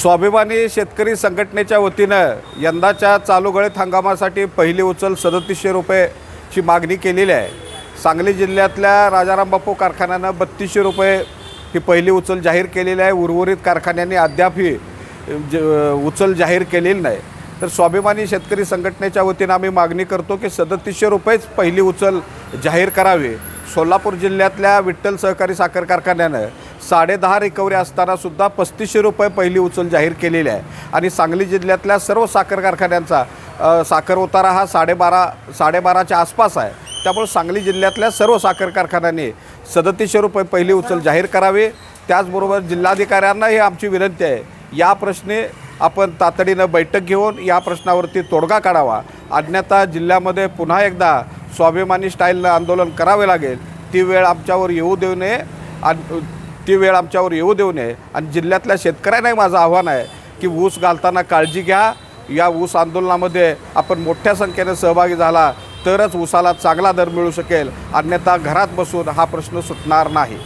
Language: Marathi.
स्वाभिमानी शेतकरी संघटनेच्या वतीनं यंदाच्या चालू गळीत हंगामासाठी पहिली उचल सदतीसशे रुपयेची मागणी केलेली आहे. सांगली जिल्ह्यातल्या राजाराम बापू कारखान्यानं बत्तीसशे रुपये ही पहिली उचल जाहीर केलेली आहे. उर्वरित कारखान्यांनी अद्याप ही ज उचल जाहीर केलेली नाही. तर स्वाभिमानी शेतकरी संघटनेच्या वतीनं आम्ही मागणी करतो की सदतीसशे रुपयेच पहिली उचल जाहीर करावी. सोलापूर जिल्ह्यातल्या विठ्ठल सहकारी साखर कारखान्यानं साडेदहा रिकव्हरी असताना सुद्धा पस्तीसशे रुपये पहिली उचल जाहीर केलेली आहे. आणि सांगली जिल्ह्यातल्या सर्व साखर कारखान्यांचा साखर उतारा हा साडेबारा साडेबाराच्या आसपास आहे. त्यामुळे सांगली जिल्ह्यातल्या सर्व साखर कारखान्यांनी सदतीसशे रुपये पहिली उचल जाहीर करावी. त्याचबरोबर जिल्हाधिकाऱ्यांनाही आमची विनंती आहे. या प्रश्नी आपण तातडीनं बैठक घेऊन या प्रश्नावरती तोडगा काढावा. अन्यथा जिल्ह्यामध्ये पुन्हा एकदा स्वाभिमानी स्टाईलनं आंदोलन करावे लागेल. ती वेळ आमच्यावर येऊ देऊ नये. आणि ती वेळ आमच्यावर येऊ देऊ नये. आणि जिल्ह्यातल्या शेतकऱ्यांनाही माझं आव्हान आहे की ऊस घालताना काळजी घ्या. या ऊस आंदोलनामध्ये आपण मोठ्या संख्येने सहभागी झाला तरच ऊसाला चांगला दर मिळू शकेल. अन्यथा घरात बसून हा प्रश्न सुटणार नाही.